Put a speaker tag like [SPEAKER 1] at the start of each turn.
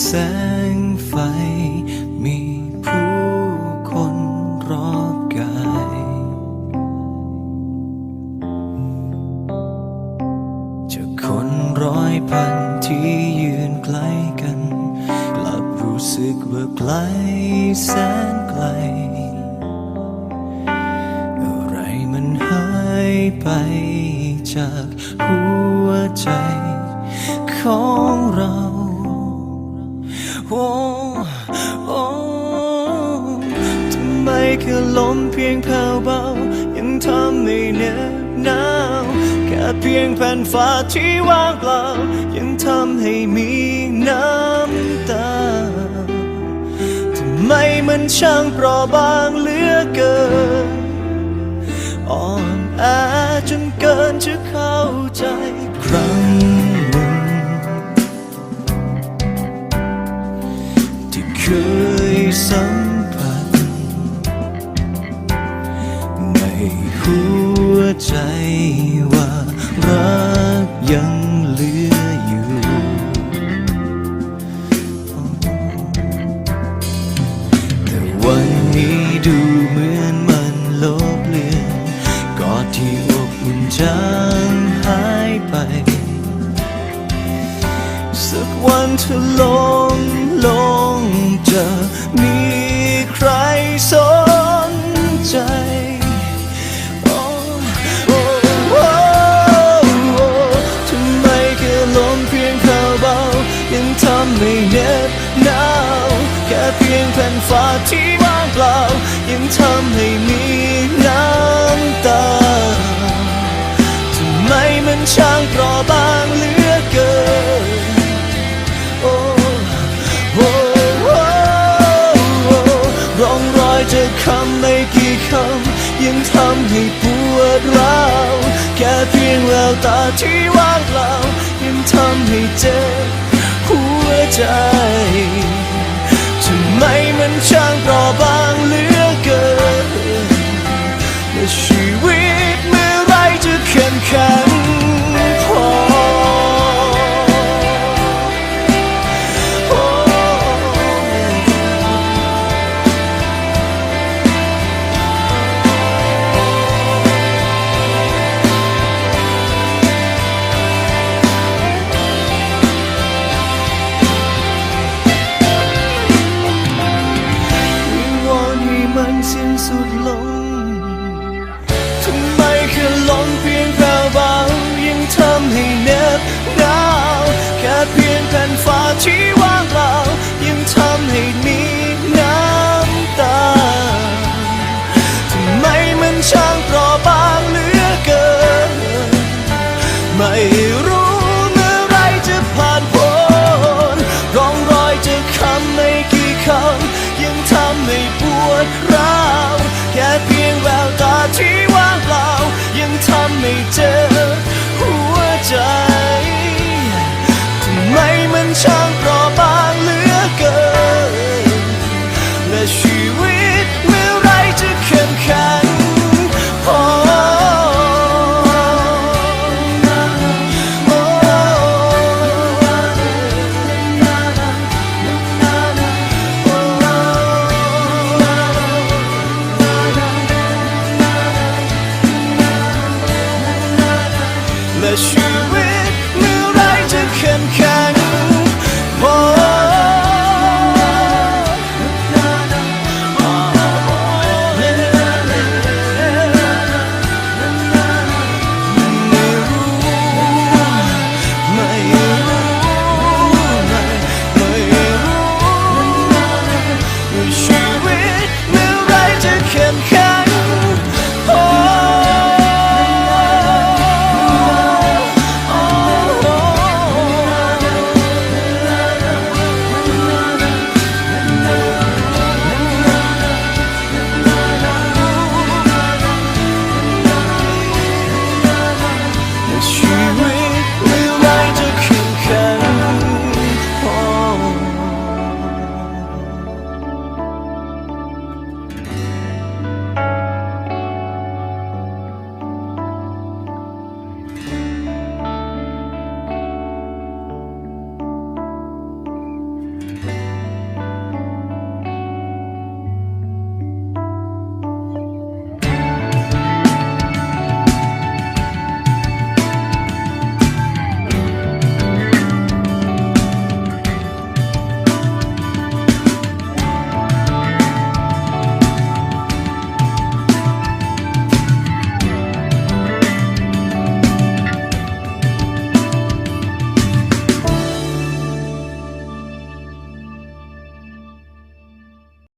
[SPEAKER 1] แสงไฟ มีผู้คนรอบกาย จะคนร้อยพันที่ยืนไกลกัน กลับรู้สึกว่าไกลแสนไกล อะไรมันหายไปจากหัวใจของ แค่ลมเพียงแผ่วเบา ยังทำให้เหน็บหนาวแค่เพียงแผ่นฟ้าที่ว่างเปล่า ยังทำให้มีน้ำตาทำไมมันช่างเปราะบางเหลือเกินอ่อนแอจนเกินจะ ในหัวใจว่ารักยังเหลืออยู่ แต่วันนี้ดูเหมือนมันลบเลือนกอดที่อบอุ่นจางหายไป สักวันเธอลงลงจะมีใคร อยคำไม่กี่คำยังทำให้ปวดร้าวแค่เพียงแววตาที่ว่างเปล่ายังทำให้เจ็บหัวใจทำไมมันช่างเปราะบาง ผ่ 也许。